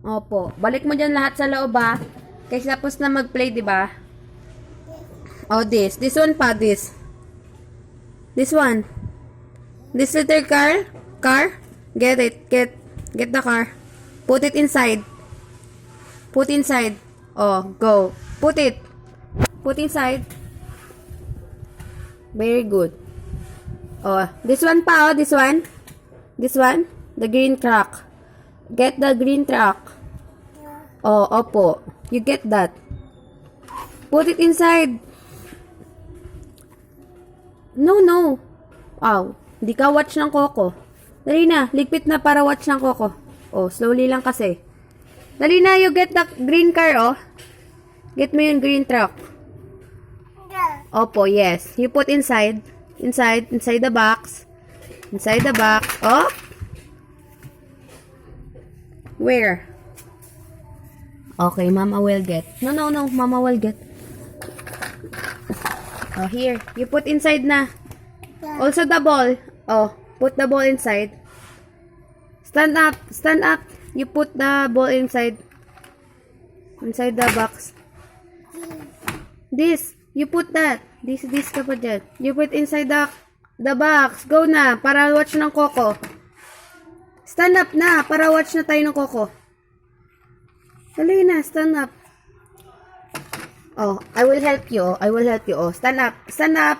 Opo. Balik mo dyan lahat sa loob ha. Kasi tapos na mag-play, di ba? Oh, this. This one pa, this. This one. This little car. Car. Get it. Get. Get the car. Put it inside. Put inside. Oh, go. Put it. Put inside. Very good. Oh, this one pa, oh, this one. This one. The green truck. Get the green truck. Oh, opo. You get that. Put it inside. No, no. Aw, hindi ka watch ng Coco. Dali na, ligpit na para watch ng Coco. Oh, slowly lang kasi. Dali na, you get the green car, oh. Get mo yung green truck. Opo, yes. You put inside. Inside, inside the box. Inside the box. Oh! Where? Okay, Mama will get. No, no, no. Mama will get. Oh, here. You put inside na. Also the ball. Oh, put the ball inside. Stand up. Stand up. You put the ball inside. Inside the box. This. You put that. This, this ka pa dyan. You put inside the, the box. Go na. Para watch ng Coco. Stand up na. Para watch na tayo ng Coco. Dali na. Stand up. Oh, I will help you. I will help you. Oh, stand up. Stand up.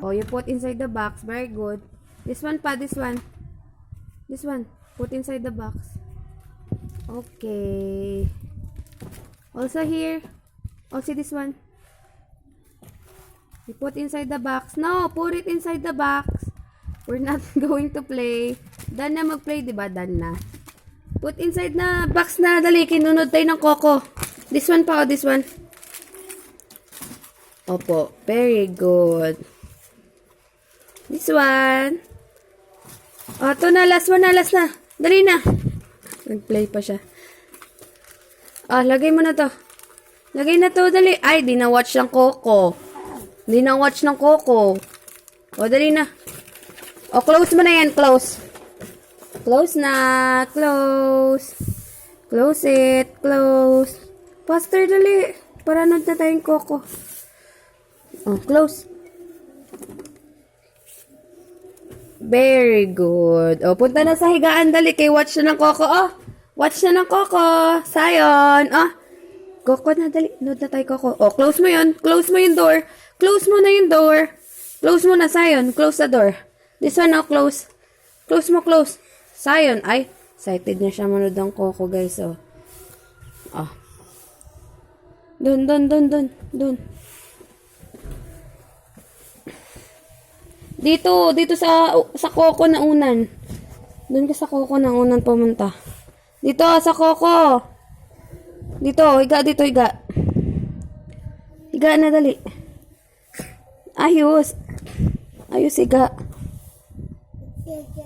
Oh, you put inside the box. Very good. This one pa. This one. This one. Put inside the box. Okay. Also here. Also this one. You put inside the box. No, put it inside the box. We're not going to play. Done na mag-play, di ba? Done na. Put inside na box na. Dali, kinunod tayo ng Coco. This one pa, oh, this one. Opo, very good. This one. Oh, ito na, last one na, last na. Dali na. Nag-play pa siya. Ah, lagay mo na to. Lagay na to, dali. Ay, di na watch ng Coco. Di na watch ng Coco. O, dali na. O, close mo na yan, close. Close na, close. Close it, close. Faster, dali. Para nun na tayong Coco. O, close. Very good. O, punta na sa higaan, dali. Kay watch na ng Coco, oh. Watch na ng Coco. Sayon, oh. Coco na, dali. Nood na tayo, Coco. Oh, close mo yun. Close mo yung door. Close mo na yung door. Close mo na, Sayon. Close the door. This one, oh, close. Close mo, close. Sayon, ay. Excited na siya manood ng Coco, guys, oh. Oh. Dun, dun, dun, dun, dun. Dito, dito sa sa Coco na unan. Doon ka sa Coco na unan pumunta. Dito, sa Coco. Dito, higa dito, higa. Higa na dali. Ayos. Ayos, higa.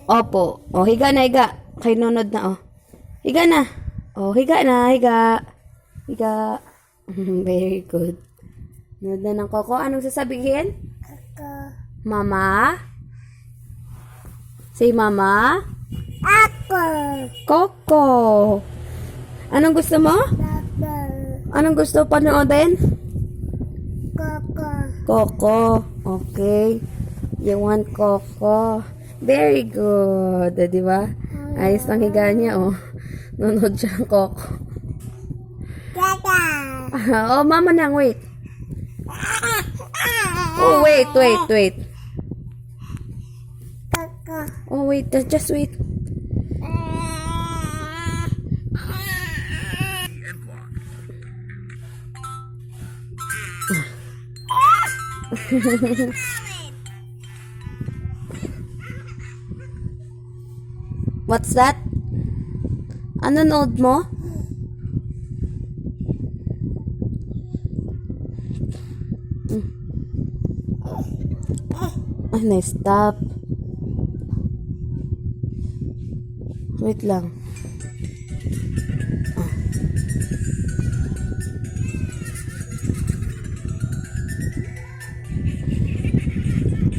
Opo. O, higa na, higa. Kay nonod na, oh. Higa na. O, higa na, higa. Higa. Very good. Nod na ng Coco. Anong sasabihin? Mama? Say mama? Ako. Coco. Anong gusto mo? Baba. Anong gusto panoodin? Koko. Coco. Okay. You want Coco. Very good. Eh, Di ba? Ayos lang higa niya, oh. Nunod siya ng. Dada. oh, mama nang, wait. Oh, wait, wait, wait. Koko. Oh, wait. Just just wait. What's that? Ano nood mo? Mm. Ay, na-stop. Wait lang.